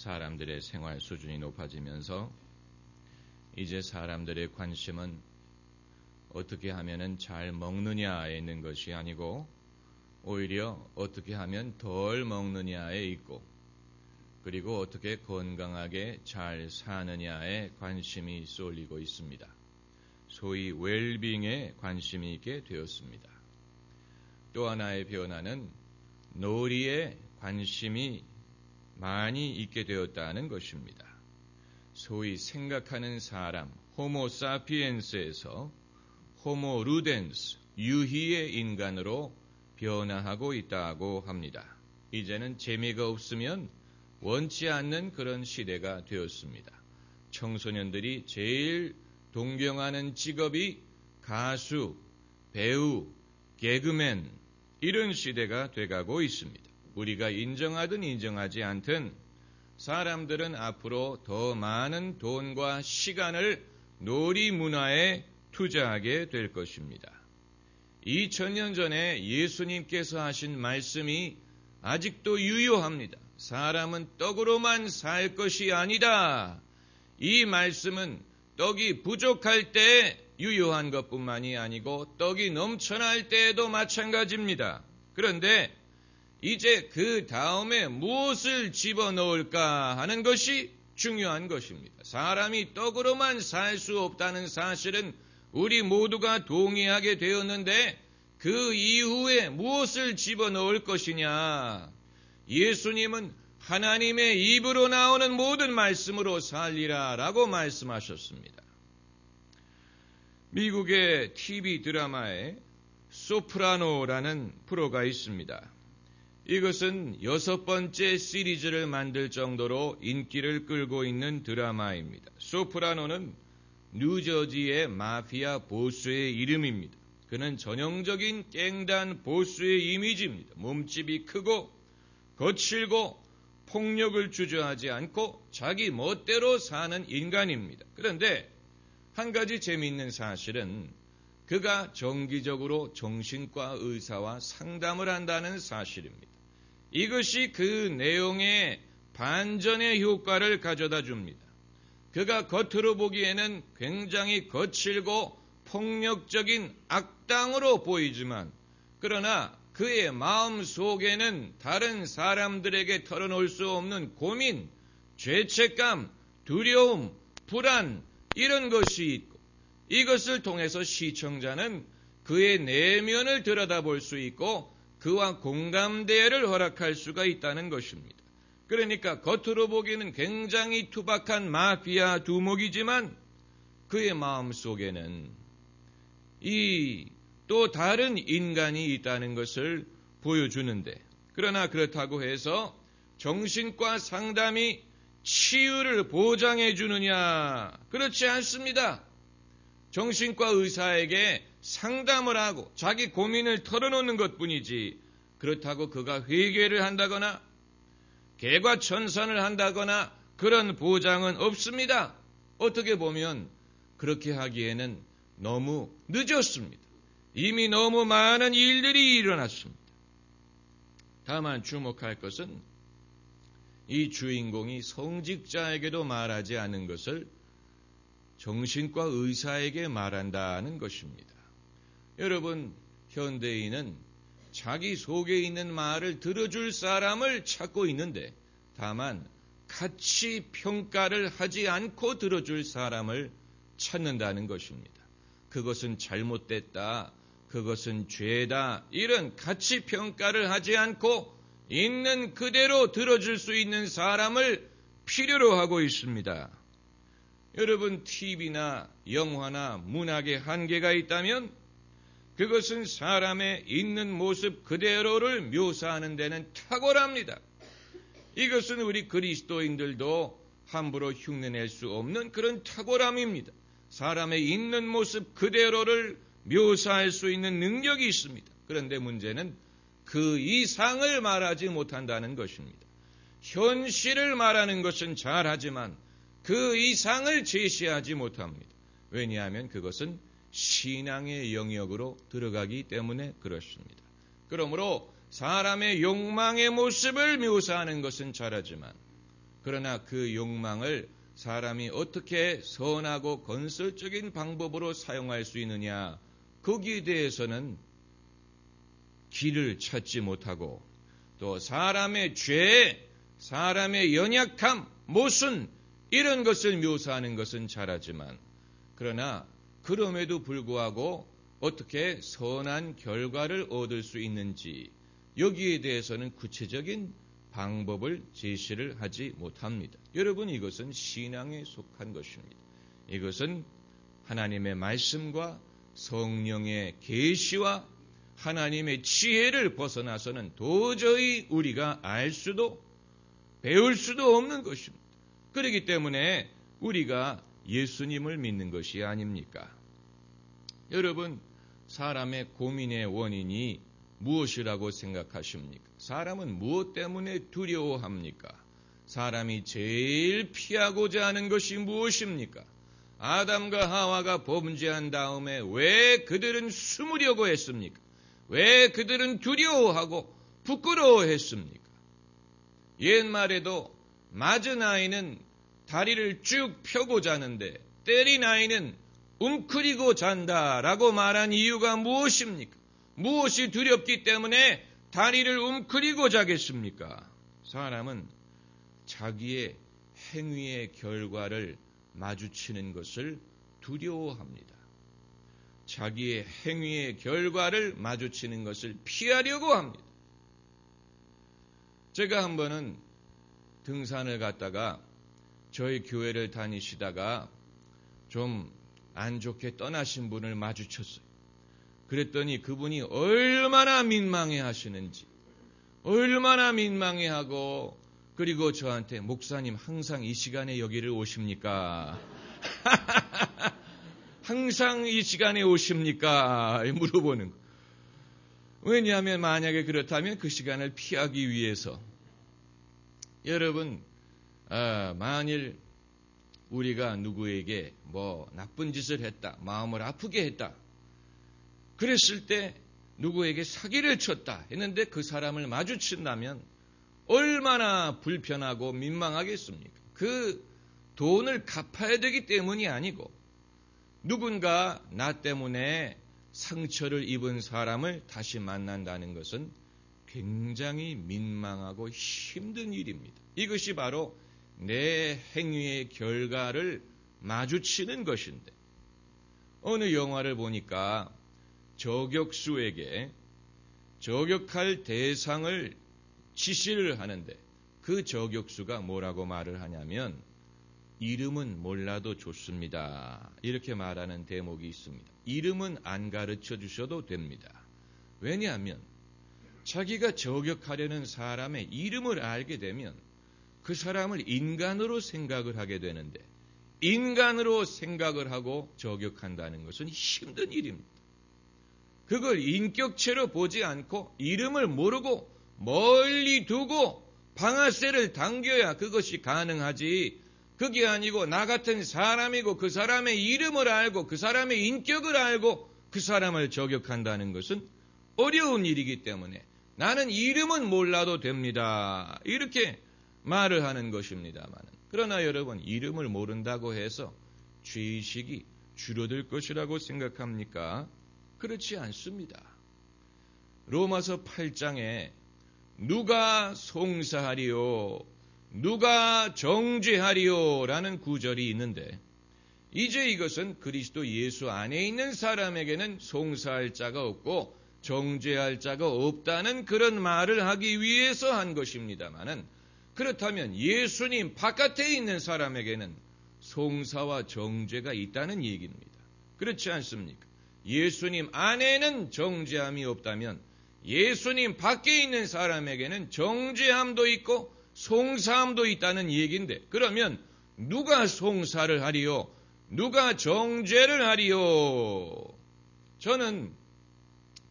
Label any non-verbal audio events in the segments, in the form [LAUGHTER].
사람들의 생활 수준이 높아지면서 이제 사람들의 관심은 어떻게 하면 잘 먹느냐에 있는 것이 아니고 오히려 어떻게 하면 덜 먹느냐에 있고 그리고 어떻게 건강하게 잘 사느냐에 관심이 쏠리고 있습니다. 소위 웰빙에 관심이 있게 되었습니다. 또 하나의 변화는 놀이에 관심이 많이 있게 되었다는 것입니다. 소위 생각하는 사람, 호모 사피엔스에서 호모 루덴스, 유희의 인간으로 변화하고 있다고 합니다. 이제는 재미가 없으면 원치 않는 그런 시대가 되었습니다. 청소년들이 제일 동경하는 직업이 가수, 배우, 개그맨 이런 시대가 돼가고 있습니다. 우리가 인정하든 인정하지 않든 사람들은 앞으로 더 많은 돈과 시간을 놀이 문화에 투자하게 될 것입니다. 2000년 전에 예수님께서 하신 말씀이 아직도 유효합니다. 사람은 떡으로만 살 것이 아니다. 이 말씀은 떡이 부족할 때 유효한 것뿐만이 아니고 떡이 넘쳐날 때에도 마찬가지입니다. 그런데 이제 그 다음에 무엇을 집어넣을까 하는 것이 중요한 것입니다. 사람이 떡으로만 살 수 없다는 사실은 우리 모두가 동의하게 되었는데 그 이후에 무엇을 집어넣을 것이냐? 예수님은 하나님의 입으로 나오는 모든 말씀으로 살리라 라고 말씀하셨습니다. 미국의 TV 드라마에 소프라노라는 프로가 있습니다. 이것은 여섯 번째 시리즈를 만들 정도로 인기를 끌고 있는 드라마입니다. 소프라노는 뉴저지의 마피아 보스의 이름입니다. 그는 전형적인 깽단 보스의 이미지입니다. 몸집이 크고 거칠고 폭력을 주저하지 않고 자기 멋대로 사는 인간입니다. 그런데 한 가지 재미있는 사실은 그가 정기적으로 정신과 의사와 상담을 한다는 사실입니다. 이것이 그 내용의 반전의 효과를 가져다 줍니다. 그가 겉으로 보기에는 굉장히 거칠고 폭력적인 악당으로 보이지만 그러나 그의 마음 속에는 다른 사람들에게 털어놓을 수 없는 고민, 죄책감, 두려움, 불안 이런 것이 있고 이것을 통해서 시청자는 그의 내면을 들여다볼 수 있고 그와 공감대를 허락할 수가 있다는 것입니다. 그러니까 겉으로 보기에는 굉장히 투박한 마피아 두목이지만 그의 마음 속에는 이 또 다른 인간이 있다는 것을 보여주는데 그러나 그렇다고 해서 정신과 상담이 치유를 보장해 주느냐? 그렇지 않습니다. 정신과 의사에게 상담을 하고 자기 고민을 털어놓는 것 뿐이지 그렇다고 그가 회개를 한다거나 개과 천선을 한다거나 그런 보장은 없습니다. 어떻게 보면 그렇게 하기에는 너무 늦었습니다. 이미 너무 많은 일들이 일어났습니다. 다만 주목할 것은 이 주인공이 성직자에게도 말하지 않은 것을 정신과 의사에게 말한다는 것입니다. 여러분, 현대인은 자기 속에 있는 말을 들어줄 사람을 찾고 있는데 다만 같이 평가를 하지 않고 들어줄 사람을 찾는다는 것입니다. 그것은 잘못됐다. 그것은 죄다. 이런 가치 평가를 하지 않고 있는 그대로 들어줄 수 있는 사람을 필요로 하고 있습니다. 여러분, TV나 영화나 문학에 한계가 있다면 그것은 사람의 있는 모습 그대로를 묘사하는 데는 탁월합니다. 이것은 우리 그리스도인들도 함부로 흉내낼 수 없는 그런 탁월함입니다. 사람의 있는 모습 그대로를 묘사할 수 있는 능력이 있습니다. 그런데 문제는 그 이상을 말하지 못한다는 것입니다. 현실을 말하는 것은 잘하지만 그 이상을 제시하지 못합니다. 왜냐하면 그것은 신앙의 영역으로 들어가기 때문에 그렇습니다. 그러므로 사람의 욕망의 모습을 묘사하는 것은 잘하지만 그러나 그 욕망을 사람이 어떻게 선하고 건설적인 방법으로 사용할 수 있느냐, 거기에 대해서는 길을 찾지 못하고 또 사람의 죄, 사람의 연약함, 모순, 이런 것을 묘사하는 것은 잘하지만 그러나 그럼에도 불구하고 어떻게 선한 결과를 얻을 수 있는지 여기에 대해서는 구체적인 방법을 제시를 하지 못합니다. 여러분 이것은 신앙에 속한 것입니다. 이것은 하나님의 말씀과 성령의 계시와 하나님의 지혜를 벗어나서는 도저히 우리가 알 수도 배울 수도 없는 것입니다. 그렇기 때문에 우리가 예수님을 믿는 것이 아닙니까? 여러분, 사람의 고민의 원인이 무엇이라고 생각하십니까? 사람은 무엇 때문에 두려워합니까? 사람이 제일 피하고자 하는 것이 무엇입니까? 아담과 하와가 범죄한 다음에 왜 그들은 숨으려고 했습니까? 왜 그들은 두려워하고 부끄러워했습니까? 옛말에도 맞은 아이는 다리를 쭉 펴고 자는데 때린 아이는 웅크리고 잔다라고 말한 이유가 무엇입니까? 무엇이 두렵기 때문에 다리를 웅크리고 자겠습니까? 사람은 자기의 행위의 결과를 마주치는 것을 두려워합니다. 자기의 행위의 결과를 마주치는 것을 피하려고 합니다. 제가 한 번은 등산을 갔다가 저희 교회를 다니시다가 좀 안 좋게 떠나신 분을 마주쳤어요. 그랬더니 그분이 얼마나 민망해 하시는지, 얼마나 민망해 하고, 그리고 저한테, 목사님 항상 이 시간에 여기를 오십니까? [LAUGHS] 항상 이 시간에 오십니까? 물어보는 거. 왜냐하면 만약에 그렇다면 그 시간을 피하기 위해서 여러분 아, 만일 우리가 누구에게 뭐 나쁜 짓을 했다, 마음을 아프게 했다, 그랬을 때 누구에게 사기를 쳤다 했는데 그 사람을 마주친다면 얼마나 불편하고 민망하겠습니까? 그 돈을 갚아야 되기 때문이 아니고 누군가 나 때문에 상처를 입은 사람을 다시 만난다는 것은 굉장히 민망하고 힘든 일입니다. 이것이 바로 내 행위의 결과를 마주치는 것인데, 어느 영화를 보니까 저격수에게 저격할 대상을 지시를 하는데, 그 저격수가 뭐라고 말을 하냐면, 이름은 몰라도 좋습니다. 이렇게 말하는 대목이 있습니다. 이름은 안 가르쳐 주셔도 됩니다. 왜냐하면 자기가 저격하려는 사람의 이름을 알게 되면 그 사람을 인간으로 생각을 하게 되는데 인간으로 생각을 하고 저격한다는 것은 힘든 일입니다. 그걸 인격체로 보지 않고 이름을 모르고 멀리 두고 방아쇠를 당겨야 그것이 가능하지 그게 아니고 나 같은 사람이고 그 사람의 이름을 알고 그 사람의 인격을 알고 그 사람을 저격한다는 것은 어려운 일이기 때문에 나는 이름은 몰라도 됩니다. 이렇게 말을 하는 것입니다만. 그러나 여러분, 이름을 모른다고 해서 죄의식이 줄어들 것이라고 생각합니까? 그렇지 않습니다. 로마서 8장에 누가 송사하리요? 누가 정죄하리요? 라는 구절이 있는데, 이제 이것은 그리스도 예수 안에 있는 사람에게는 송사할 자가 없고 정죄할 자가 없다는 그런 말을 하기 위해서 한 것입니다만은 그렇다면 예수님 바깥에 있는 사람에게는 송사와 정죄가 있다는 얘기입니다. 그렇지 않습니까? 예수님 안에는 정죄함이 없다면 예수님 밖에 있는 사람에게는 정죄함도 있고 송사함도 있다는 얘기인데 그러면 누가 송사를 하리요? 누가 정죄를 하리요? 저는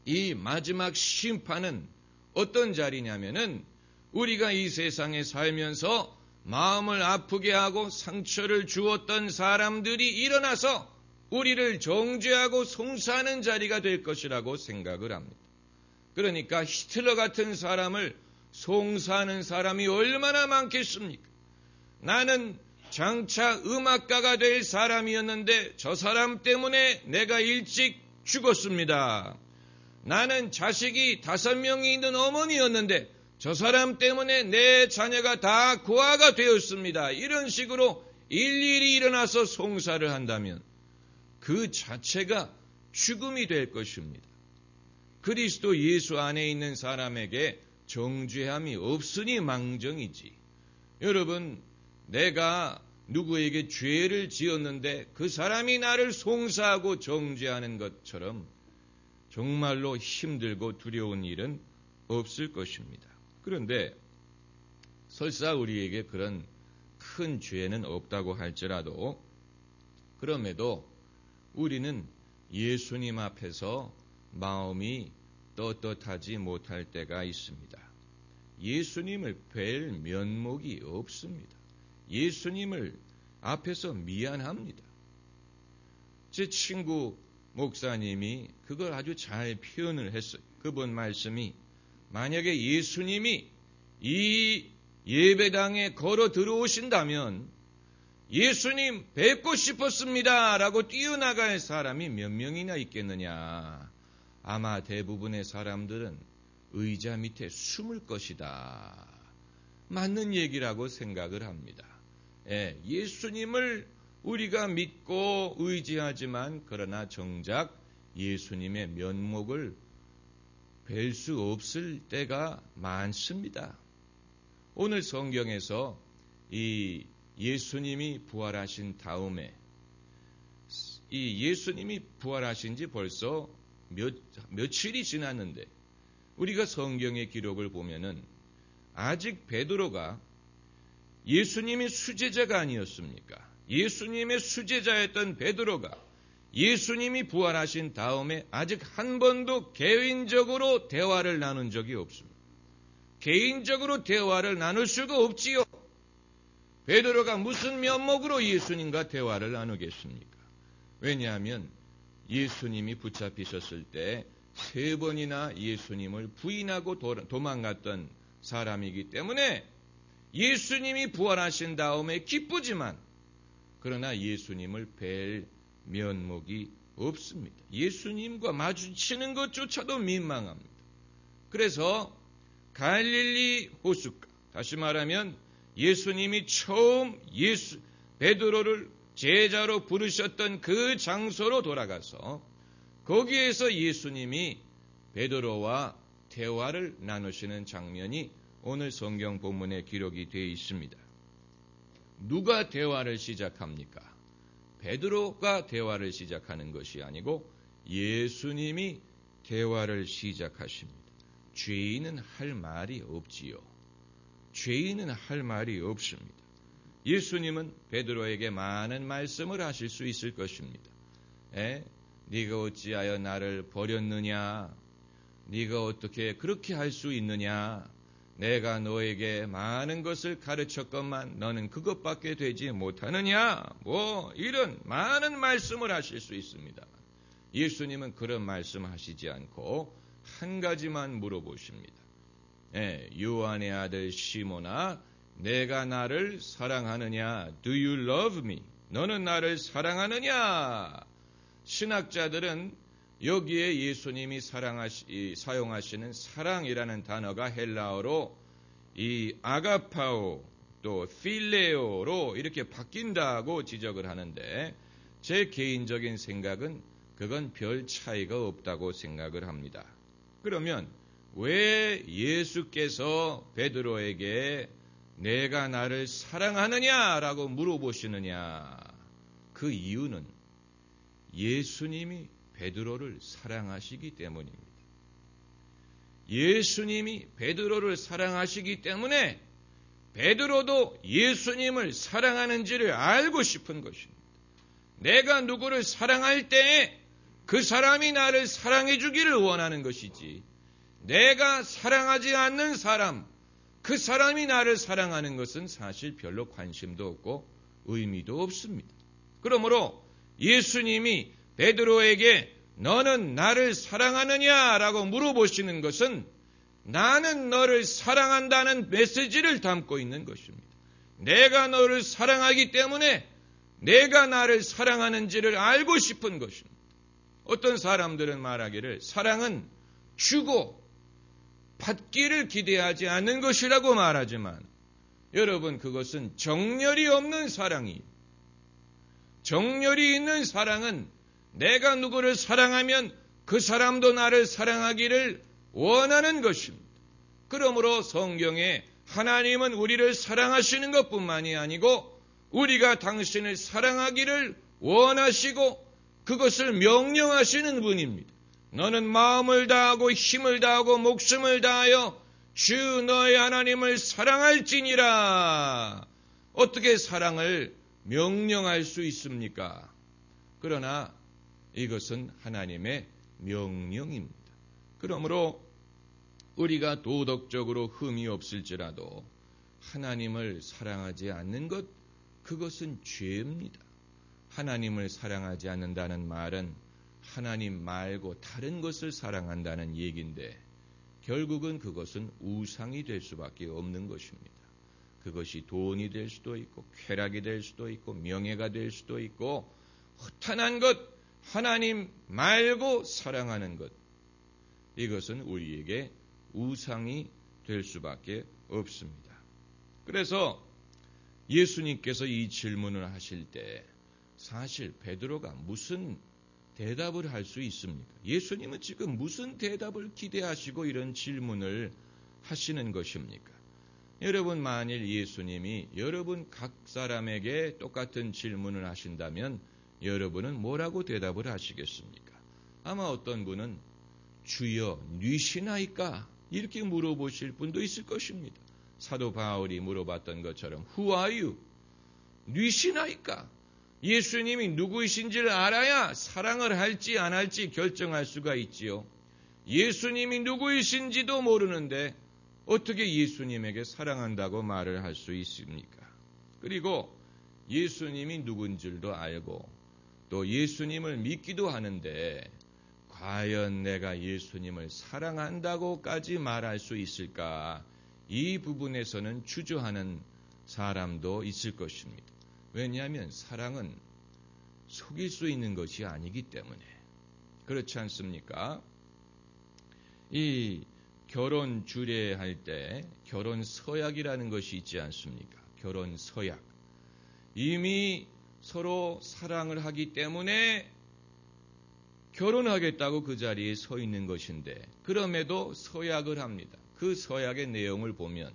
이 마지막 심판은 어떤 자리냐면은 우리가 이 세상에 살면서 마음을 아프게 하고 상처를 주었던 사람들이 일어나서 우리를 정죄하고 송사하는 자리가 될 것이라고 생각을 합니다. 그러니까 히틀러 같은 사람을 송사하는 사람이 얼마나 많겠습니까? 나는 장차 음악가가 될 사람이었는데 저 사람 때문에 내가 일찍 죽었습니다. 나는 자식이 다섯 명이 있는 어머니였는데 저 사람 때문에 내 자녀가 다 고아가 되었습니다. 이런 식으로 일일이 일어나서 송사를 한다면 그 자체가 죽음이 될 것입니다. 그리스도 예수 안에 있는 사람에게 정죄함이 없으니 망정이지. 여러분, 내가 누구에게 죄를 지었는데 그 사람이 나를 송사하고 정죄하는 것처럼 정말로 힘들고 두려운 일은 없을 것입니다. 그런데 설사 우리에게 그런 큰 죄는 없다고 할지라도 그럼에도 우리는 예수님 앞에서 마음이 떳떳하지 못할 때가 있습니다. 예수님을 뵐 면목이 없습니다. 예수님을 앞에서 미안합니다. 제 친구 목사님이 그걸 아주 잘 표현을 했어요. 그분 말씀이 만약에 예수님이 이 예배당에 걸어 들어오신다면 예수님 뵙고 싶었습니다. 라고 뛰어나갈 사람이 몇 명이나 있겠느냐. 아마 대부분의 사람들은 의자 밑에 숨을 것이다. 맞는 얘기라고 생각을 합니다. 예, 예수님을 우리가 믿고 의지하지만 그러나 정작 예수님의 면목을 뵐 수 없을 때가 많습니다. 오늘 성경에서 이 예수님이 부활하신 다음에 이 예수님이 부활하신 지 벌써 몇, 며칠이 지났는데 우리가 성경의 기록을 보면은 아직 베드로가 예수님이 수제자가 아니었습니까? 예수님의 수제자였던 베드로가 예수님이 부활하신 다음에 아직 한 번도 개인적으로 대화를 나눈 적이 없습니다. 개인적으로 대화를 나눌 수가 없지요. 베드로가 무슨 면목으로 예수님과 대화를 나누겠습니까? 왜냐하면 예수님이 붙잡히셨을 때 세 번이나 예수님을 부인하고 도망갔던 사람이기 때문에 예수님이 부활하신 다음에 기쁘지만 그러나 예수님을 뵐 면목이 없습니다. 예수님과 마주치는 것조차도 민망합니다. 그래서 갈릴리 호숫가 다시 말하면 예수님이 처음 예수 베드로를 제자로 부르셨던 그 장소로 돌아가서 거기에서 예수님이 베드로와 대화를 나누시는 장면이 오늘 성경 본문에 기록이 되어 있습니다. 누가 대화를 시작합니까? 베드로가 대화를 시작하는 것이 아니고 예수님이 대화를 시작하십니다. 죄인은 할 말이 없지요. 죄인은 할 말이 없습니다. 예수님은 베드로에게 많은 말씀을 하실 수 있을 것입니다. 에? 네가 어찌하여 나를 버렸느냐? 네가 어떻게 그렇게 할 수 있느냐? 내가 너에게 많은 것을 가르쳤건만 너는 그것밖에 되지 못하느냐? 뭐 이런 많은 말씀을 하실 수 있습니다. 예수님은 그런 말씀하시지 않고 한 가지만 물어보십니다. 예, 요한의 아들 시모나 내가 나를 사랑하느냐? Do you love me? 너는 나를 사랑하느냐? 신학자들은 여기에 예수님이 사랑하시, 사용하시는 사랑이라는 단어가 헬라어로 이 아가파오 또 필레오로 이렇게 바뀐다고 지적을 하는데 제 개인적인 생각은 그건 별 차이가 없다고 생각을 합니다. 그러면 왜 예수께서 베드로에게 내가 나를 사랑하느냐라고 물어보시느냐? 그 이유는 예수님이 베드로를 사랑하시기 때문입니다. 예수님이 베드로를 사랑하시기 때문에 베드로도 예수님을 사랑하는지를 알고 싶은 것입니다. 내가 누구를 사랑할 때에 그 사람이 나를 사랑해 주기를 원하는 것이지. 내가 사랑하지 않는 사람, 그 사람이 나를 사랑하는 것은 사실 별로 관심도 없고 의미도 없습니다. 그러므로 예수님이 베드로에게 너는 나를 사랑하느냐라고 물어보시는 것은 나는 너를 사랑한다는 메시지를 담고 있는 것입니다. 내가 너를 사랑하기 때문에 내가 나를 사랑하는지를 알고 싶은 것입니다. 어떤 사람들은 말하기를 사랑은 주고 받기를 기대하지 않는 것이라고 말하지만 여러분 그것은 정렬이 없는 사랑이 정렬이 있는 사랑은 내가 누구를 사랑하면 그 사람도 나를 사랑하기를 원하는 것입니다. 그러므로 성경에 하나님은 우리를 사랑하시는 것 뿐만이 아니고 우리가 당신을 사랑하기를 원하시고 그것을 명령하시는 분입니다. 너는 마음을 다하고 힘을 다하고 목숨을 다하여 주 너의 하나님을 사랑할지니라. 어떻게 사랑을 명령할 수 있습니까? 그러나 이것은 하나님의 명령입니다. 그러므로 우리가 도덕적으로 흠이 없을지라도 하나님을 사랑하지 않는 것, 그것은 죄입니다. 하나님을 사랑하지 않는다는 말은 하나님 말고 다른 것을 사랑한다는 얘기인데 결국은 그것은 우상이 될 수밖에 없는 것입니다. 그것이 돈이 될 수도 있고 쾌락이 될 수도 있고 명예가 될 수도 있고 허탄한 것 하나님 말고 사랑하는 것 이것은 우리에게 우상이 될 수밖에 없습니다. 그래서 예수님께서 이 질문을 하실 때 사실 베드로가 무슨 대답을 할 수 있습니까? 예수님은 지금 무슨 대답을 기대하시고 이런 질문을 하시는 것입니까? 여러분 만일 예수님이 여러분 각 사람에게 똑같은 질문을 하신다면 여러분은 뭐라고 대답을 하시겠습니까? 아마 어떤 분은 주여 뉘시나이까 이렇게 물어보실 분도 있을 것입니다. 사도 바울이 물어봤던 것처럼 you? 뉘시나이까? 예수님이 누구이신지를 알아야 사랑을 할지 안 할지 결정할 수가 있지요. 예수님이 누구이신지도 모르는데 어떻게 예수님에게 사랑한다고 말을 할 수 있습니까? 그리고 예수님이 누군지도 알고 또 예수님을 믿기도 하는데 과연 내가 예수님을 사랑한다고까지 말할 수 있을까? 이 부분에서는 주저하는 사람도 있을 것입니다. 왜냐하면 사랑은 속일 수 있는 것이 아니기 때문에 그렇지 않습니까? 이 결혼 주례할 때 결혼 서약이라는 것이 있지 않습니까? 결혼 서약. 이미 서로 사랑을 하기 때문에 결혼하겠다고 그 자리에 서 있는 것인데 그럼에도 서약을 합니다. 그 서약의 내용을 보면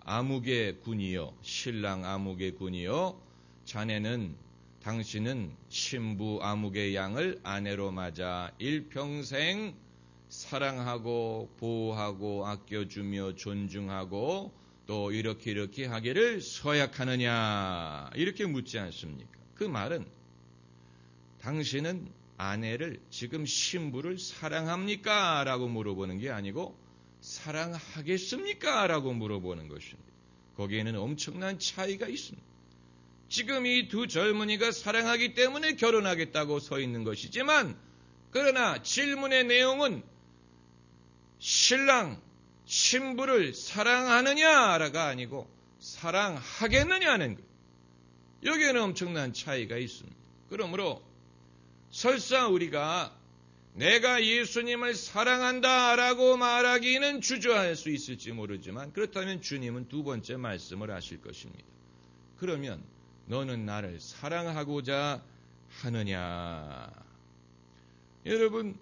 아무개 군이요 신랑 아무개 군이요 자네는 당신은 신부 아무개 양을 아내로 맞아 일평생 사랑하고 보호하고 아껴주며 존중하고 또 이렇게 이렇게 하기를 서약하느냐 이렇게 묻지 않습니까? 그 말은 당신은 아내를 지금 신부를 사랑합니까? 라고 물어보는 게 아니고 사랑하겠습니까? 라고 물어보는 것입니다. 거기에는 엄청난 차이가 있습니다. 지금 이 두 젊은이가 사랑하기 때문에 결혼하겠다고 서 있는 것이지만 그러나 질문의 내용은 신랑, 신부를 사랑하느냐가 아니고 사랑하겠느냐는 것. 여기에는 엄청난 차이가 있습니다. 그러므로 설사 우리가 내가 예수님을 사랑한다라고 말하기는 주저할 수 있을지 모르지만 그렇다면 주님은 두 번째 말씀을 하실 것입니다. 그러면 너는 나를 사랑하고자 하느냐? 여러분,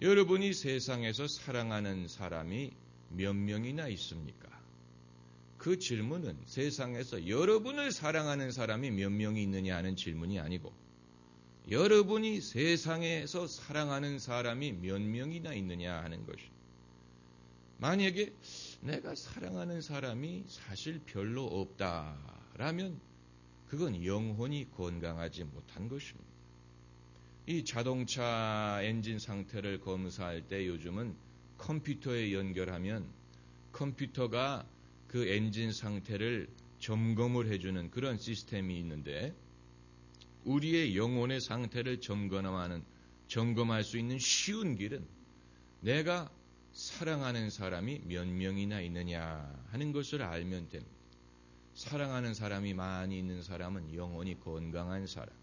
여러분이 세상에서 사랑하는 사람이 몇 명이나 있습니까? 그 질문은 세상에서 여러분을 사랑하는 사람이 몇 명이 있느냐 하는 질문이 아니고 여러분이 세상에서 사랑하는 사람이 몇 명이나 있느냐 하는 것이. 만약에 내가 사랑하는 사람이 사실 별로 없다라면 그건 영혼이 건강하지 못한 것입니다. 이 자동차 엔진 상태를 검사할 때 요즘은 컴퓨터에 연결하면 컴퓨터가 그 엔진 상태를 점검을 해주는 그런 시스템이 있는데 우리의 영혼의 상태를 점검하는 점검할 수 있는 쉬운 길은 내가 사랑하는 사람이 몇 명이나 있느냐 하는 것을 알면 됩니다. 사랑하는 사람이 많이 있는 사람은 영혼이 건강한 사람.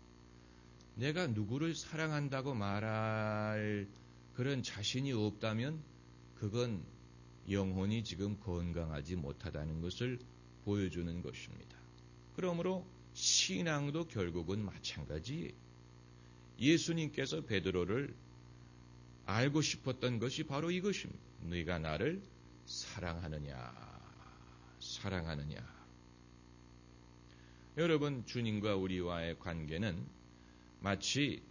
내가 누구를 사랑한다고 말할 그런 자신이 없다면 그건 영혼이 지금 건강하지 못하다는 것을 보여주는 것입니다. 그러므로 신앙도 결국은 마찬가지예요. 예수님께서 베드로를 알고 싶었던 것이 바로 이것입니다. 네가 나를 사랑하느냐, 사랑하느냐. 여러분, 주님과 우리와의 관계는 마치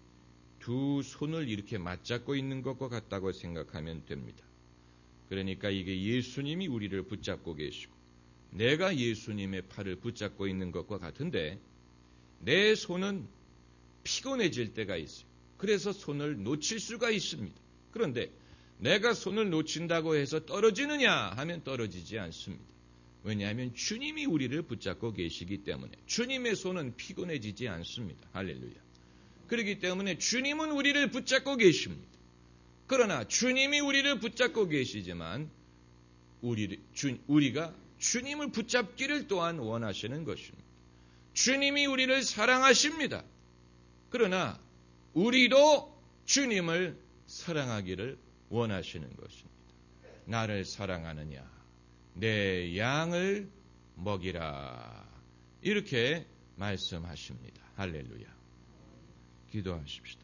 두 손을 이렇게 맞잡고 있는 것과 같다고 생각하면 됩니다. 그러니까 이게 예수님이 우리를 붙잡고 계시고, 내가 예수님의 팔을 붙잡고 있는 것과 같은데, 내 손은 피곤해질 때가 있어요. 그래서 손을 놓칠 수가 있습니다. 그런데 내가 손을 놓친다고 해서 떨어지느냐 하면 떨어지지 않습니다. 왜냐하면 주님이 우리를 붙잡고 계시기 때문에 주님의 손은 피곤해지지 않습니다. 할렐루야. 그렇기 때문에 주님은 우리를 붙잡고 계십니다. 그러나 주님이 우리를 붙잡고 계시지만 우리, 주, 우리가 주님을 붙잡기를 또한 원하시는 것입니다. 주님이 우리를 사랑하십니다. 그러나 우리도 주님을 사랑하기를 원하시는 것입니다. 나를 사랑하느냐? 내 양을 먹이라. 이렇게 말씀하십니다. 할렐루야. 기도하십시다.